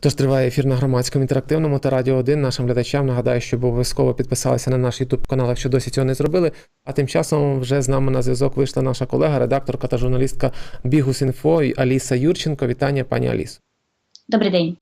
Отож триває ефір на громадському інтерактивному та радіо 1. Нашим глядачам нагадаю, щоб обов'язково підписалися на наш YouTube канал, якщо досі цього не зробили. А тим часом вже з нами на зв'язок вийшла наша колега, редакторка та журналістка Бігус.Інфо Аліса Юрченко. Вітання, пані Алісо. Добрий день.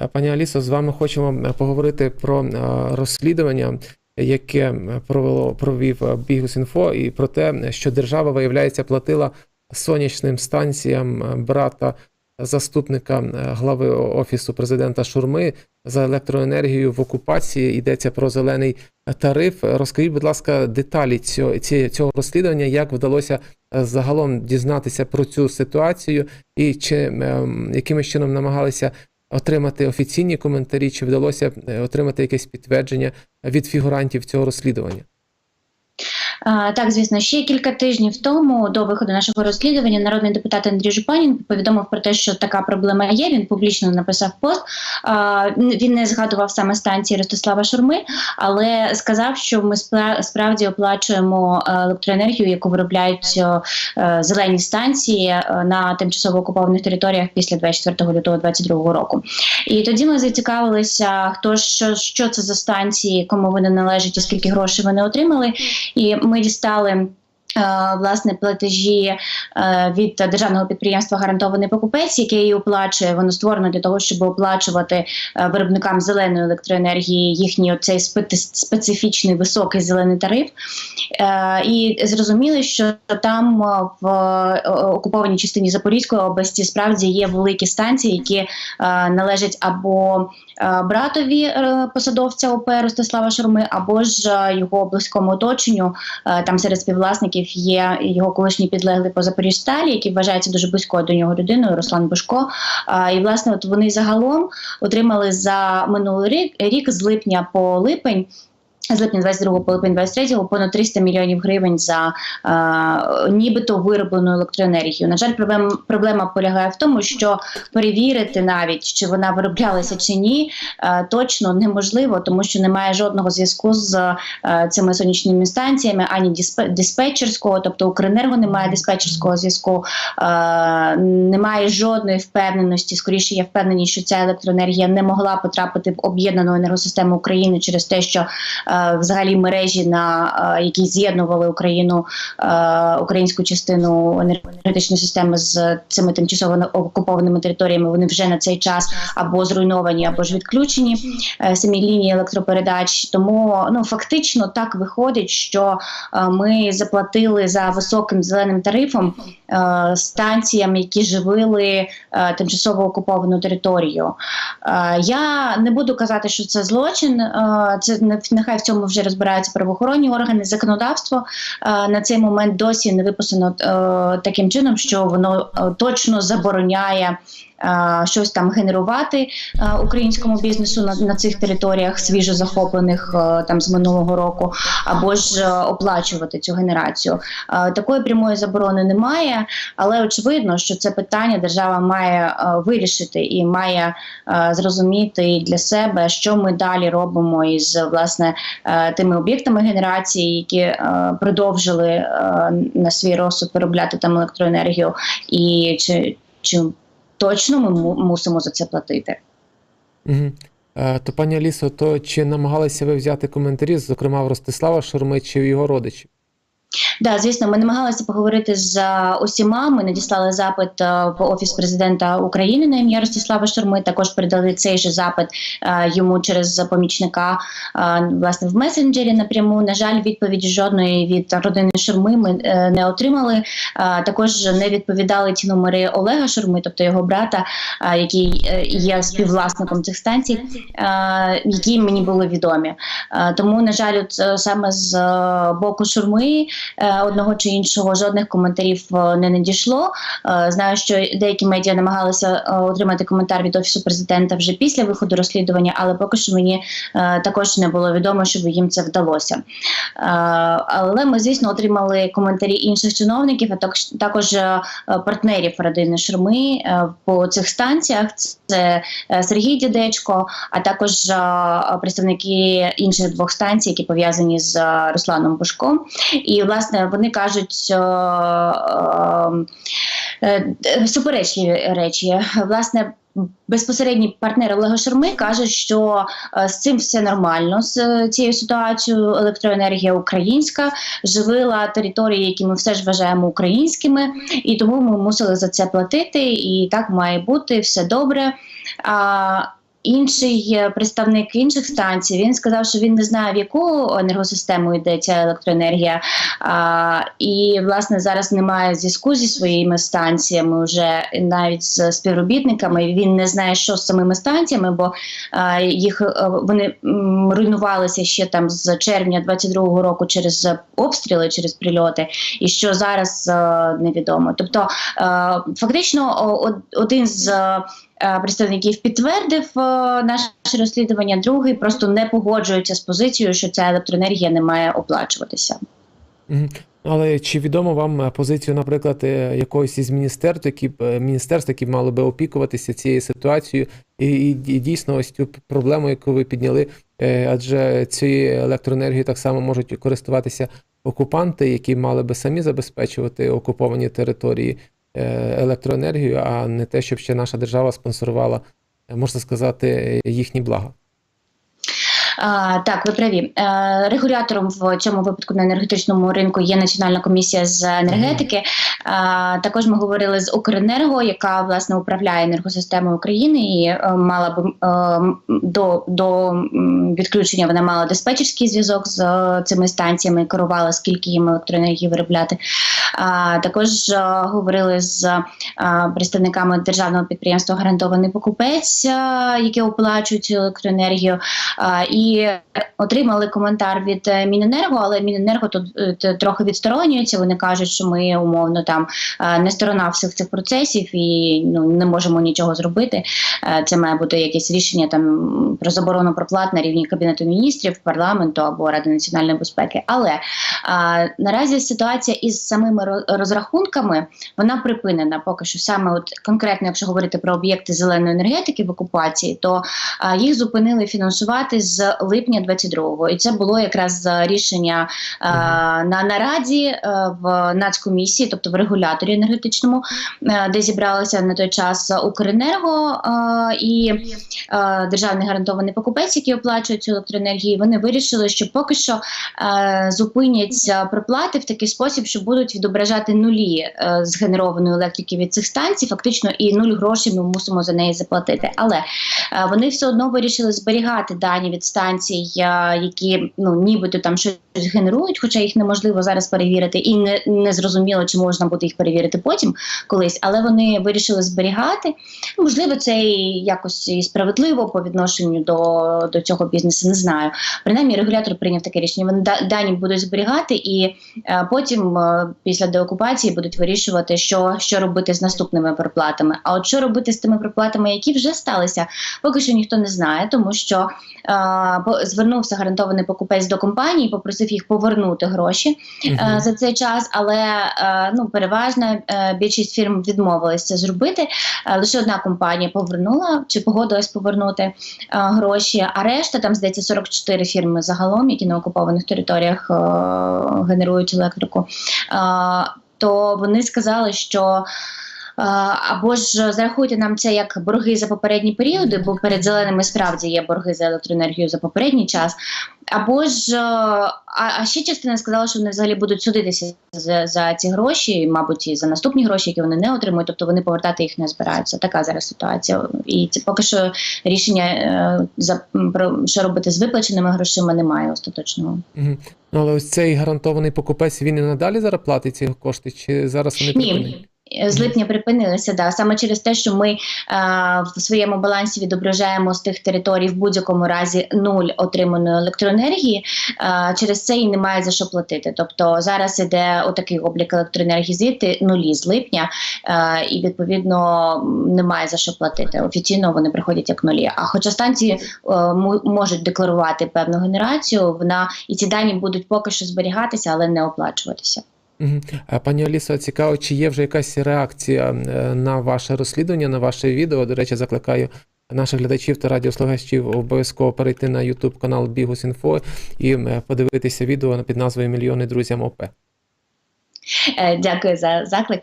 Е, Пані Алісо, з вами хочемо е, поговорити про е, розслідування, яке провело провів Бігус.Інфо, і про те, що держава, виявляється, платила сонячним станціям брата заступника е, глави офісу президента Шурми за електроенергію в окупації. Йдеться про зелений тариф. Розкажіть, будь ласка, деталі цього, цього розслідування, як вдалося е, загалом дізнатися про цю ситуацію, і чи ем, якимось чином намагалися отримати офіційні коментарі, чи вдалося е, отримати якесь підтвердження від фігурантів цього розслідування? Так, звісно, ще кілька тижнів тому до виходу нашого розслідування народний депутат Андрій Жупанін повідомив про те, що така проблема є. Він публічно написав пост. Він не згадував саме станції Ростислава Шурми, але сказав, що ми спра- справді оплачуємо е, електроенергію, яку виробляють е, е, зелені станції на тимчасово окупованих територіях після 24 лютого 2022 року. І тоді ми зацікавилися, хто що, що це за станції, кому вони належать і скільки грошей вони отримали. І ми дістали. Е, Власне, платежі е, від державного підприємства гарантований покупець, який її оплачує. Воно створено для того, щоб оплачувати е, виробникам зеленої електроенергії їхній спе- специфічний високий зелений тариф. І зрозуміли, що там в окупованій частині Запорізької області справді є великі станції, які належать або братові посадовця ОП Ростислава Шурми, або ж його близькому оточенню. Там серед співвласників є його колишній підлеглий по Запоріжсталі, який вважається дуже близькою до нього людиною, Руслан Бушко. І власне, от вони загалом отримали за минулий рік, рік з липня по липень. З липня 22 по липень 23 понад 300 мільйонів гривень за е, нібито вироблену електроенергію. На жаль, проблем, проблема полягає в тому, що перевірити навіть чи вона вироблялася чи ні, е, точно неможливо, тому що немає жодного зв'язку з е, цими сонячними станціями, ані диспе- диспетчерського, тобто Укренерго немає диспетчерського зв'язку, е, немає жодної впевненості. Скоріше є впевненість, що ця електроенергія не могла потрапити в об'єднану енергосистему України через те, що е, взагалі мережі, на е, які з'єднували Україну, е, українську частину енергетичної системи з цими тимчасово окупованими територіями, вони вже на цей час або зруйновані, або ж відключені е, самі лінії електропередач. Тому ну фактично так виходить, що ми заплатили за високим зеленим тарифом станціям, які живили тимчасово окуповану територію. Я не буду казати, що це злочин. Це не- нехай в цьому вже розбираються правоохоронні органи. Законодавство е, на цей момент досі не виписано е, таким чином, що воно е, точно забороняє. Е, Щось там генерувати е, українському бізнесу на, на цих територіях свіжо захоплених е, там з минулого року, або ж оплачувати цю генерацію. Такої прямої заборони немає, але очевидно, що це питання держава має вирішити і має зрозуміти для себе, що ми далі робимо із власне тими об'єктами генерації, які продовжили на свій розсуд виробляти там електроенергію, і чи, чи точно ми му- мусимо за це платити. Угу. То, пані Алісо, то чи намагалися ви взяти коментарі, зокрема в Ростислава Шурми чи в його родичів? Да, звісно, ми намагалися поговорити з усіма. Ми надіслали запит е, в офіс президента України на ім'я Ростислава Шурми. Також передали цей же запит е, йому через помічника е, власне в месенджері напряму. На жаль, відповіді жодної від родини Шурми ми не отримали. Також не відповідали ті номери Олега Шурми, тобто його брата, який є співвласником цих станцій, які мені були відомі. Тому, на жаль, от саме з боку Шурми одного чи іншого жодних коментарів е, не надійшло. Е, Знаю, що деякі медіа намагалися е, отримати коментар від офісу президента вже після виходу розслідування, але поки що мені е, також не було відомо, щоб їм це вдалося. Е, Але ми, звісно, отримали коментарі інших чиновників, а також е, партнерів родини Шурми е, по цих станціях. Це е, Сергій Дідечко, а також е, представники інших двох станцій, які пов'язані з е, Русланом Бушком. І власне вони кажуть е, е, е, суперечливі речі. Власне, безпосередній партнер Олега Шарми каже, що з цим все нормально з цією ситуацією. Електроенергія українська живила території, які ми все ж вважаємо українськими, і тому ми мусили за це платити. І так має бути все добре. А, Інший е, представник інших станцій він сказав, що він не знає, в яку енергосистему йде ця електроенергія. А, і власне зараз немає зв'язку зі своїми станціями, вже навіть з співробітниками. Він не знає, що з самими станціями, бо а, їх е, вони руйнувалися ще там з червня 22-го року через обстріли, через прильоти, і що зараз е, невідомо. Тобто, е, фактично, один з представників підтвердив е, наше розслідування, другий просто не погоджується з позицією, що ця електроенергія не має оплачуватися. Але чи відомо вам е, позицію, наприклад, е, якогось із міністерств, які е, міністерств, які мали би опікуватися цією ситуацією, і, і, і дійсно ось цю проблему, яку ви підняли, е, адже цією електроенергією так само можуть користуватися окупанти, які мали би самі забезпечувати окуповані території е, електроенергією, а не те, щоб ще наша держава спонсорувала, е, можна сказати, їхні блага. Так, ви праві. Е, регулятором в цьому випадку на енергетичному ринку є Національна комісія з енергетики. Також ми говорили з Укренерго, яка власне управляє енергосистемою України і е, мала б е, до, до відключення вона мала диспетчерський зв'язок з цими станціями, керувала скільки їм електроенергії виробляти. Також говорили з представниками державного підприємства Гарантований покупець, е, які оплачують цю електроенергію. А, отримали коментар від е, Міненерго, але Міненерго тут е, трохи відсторонюється. Вони кажуть, що ми умовно там е, не сторона всіх цих процесів і ну не можемо нічого зробити. Це має бути якесь рішення там про заборону проплат на рівні кабінету міністрів, парламенту або Ради національної безпеки. Але а, наразі ситуація із самими розрахунками вона припинена. Поки що саме от конкретно, якщо говорити про об'єкти зеленої енергетики в окупації, то а, їх зупинили фінансувати з липня 22-го. І це було якраз рішення а, на нараді е, в нацкомісії, тобто в регуляторі енергетичному, е, де зібралися на той час Укренерго е, і е, державний гарантований покупець, які оплачують цю електроенергію. Вони вирішили, що поки що е, зупиняться проплати в такий спосіб, що будуть відображати нулі е, згенерованої електрики від цих станцій, фактично, і нуль грошей ми мусимо за неї заплатити. Але е, вони все одно вирішили зберігати дані від станцій, е, які ну нібито там щось генерують, хоча їх неможливо зараз перевірити, і не, не зрозуміло, чи можна буде їх перевірити потім колись, але вони вирішили зберігати. Можливо, це і якось і справедливо по відношенню до, до цього бізнесу. Не знаю. Принаймні, регулятор прийняв таке рішення. Вони дані будуть зберігати, і е, потім, е, після деокупації, будуть вирішувати, що, що робити з наступними проплатами. А от що робити з тими проплатами, які вже сталися, поки що ніхто не знає, тому що е, звернувся гарантований покупець до компанії, попросив їх повернути гроші е, за цей час, але е, ну переважна е, більшість фірм відмовилися це зробити. Лише одна компанія повернула чи погодилась повернути гроші. А решта там здається 44 фірми загалом, які на окупованих територіях генерують електрику. То вони сказали, що. Або ж зарахуйте нам це як борги за попередні періоди, бо перед зеленими справді є борги за електроенергію за попередній час. Або ж е, а, ще частина сказала, що вони взагалі будуть судитися за, за ці гроші, мабуть, і за наступні гроші, які вони не отримують, тобто вони повертати їх не збираються. Така зараз ситуація. І це поки що рішення е, за про що робити з виплаченими грошима немає остаточного. Ну, але ось цей гарантований покупець, він і надалі зараз платить ці кошти, чи зараз вони Ні. припинені? З липня припинилися, да саме через те, що ми е, в своєму балансі відображаємо з тих територій в будь-якому разі нуль отриманої електроенергії. Е, через це і немає за що платити. Тобто зараз іде отакий облік електроенергії звідти нулі з липня, е, і відповідно немає за що платити. Офіційно вони приходять як нулі. А хоча станції е, можуть декларувати певну генерацію, вона і ці дані будуть поки що зберігатися, але не оплачуватися. Пані Алісо, цікаво, чи є вже якась реакція е, на ваше розслідування, на ваше відео. До речі, закликаю наших глядачів та радіослухачів обов'язково перейти на YouTube канал Бігус.Інфо і е, подивитися відео під назвою Мільйони друзям ОП. Е, Дякую за заклик.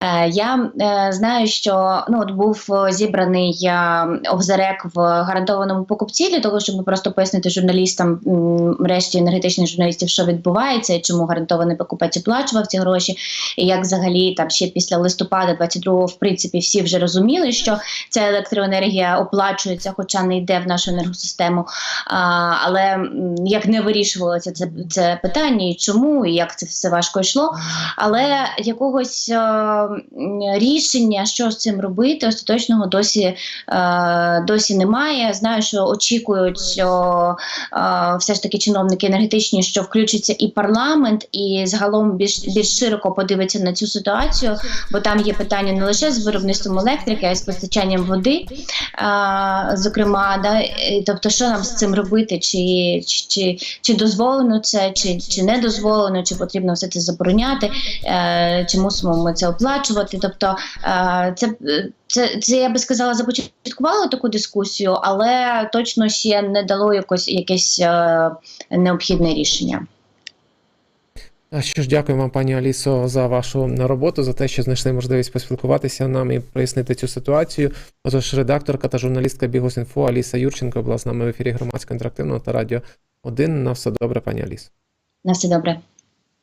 Е, Я е, знаю, що ну от був зібраний обзарек в гарантованому покупці для того, щоб просто пояснити журналістам, решті енергетичних журналістів, що відбувається, і чому гарантований покупець оплачував ці гроші, і як взагалі там ще після листопада 22-го, в принципі, всі вже розуміли, що ця електроенергія оплачується, хоча не йде в нашу енергосистему. Але як не вирішувалося це, це питання, і чому, і як це все важко йшло. Але якогось е, рішення, що з цим робити, остаточного досі, е, досі немає. Знаю, що очікують о, е, все ж таки чиновники енергетичні, що включиться і парламент, і загалом більш більш широко подивиться на цю ситуацію, бо там є питання не лише з виробництвом електрики, а й з постачанням води. Е, зокрема, да, тобто, що нам з цим робити? Чи, чи, чи дозволено це, чи, чи не дозволено, чи потрібно все це забороняти, е, чи мусимо ми це оплачувати? Тобто, е, це, це, це я би сказала, започаткувало таку дискусію, але точно ще не дало якось якесь е, необхідне рішення. Що ж, дякую вам, пані Алісо, за вашу роботу, за те, що знайшли можливість поспілкуватися нам і прояснити цю ситуацію. Отож, редакторка та журналістка Бігус.Інфо Аліса Юрченко була з нами в ефірі громадського інтерактивного та радіо 1. На все добре, пані Алісо. На все добре.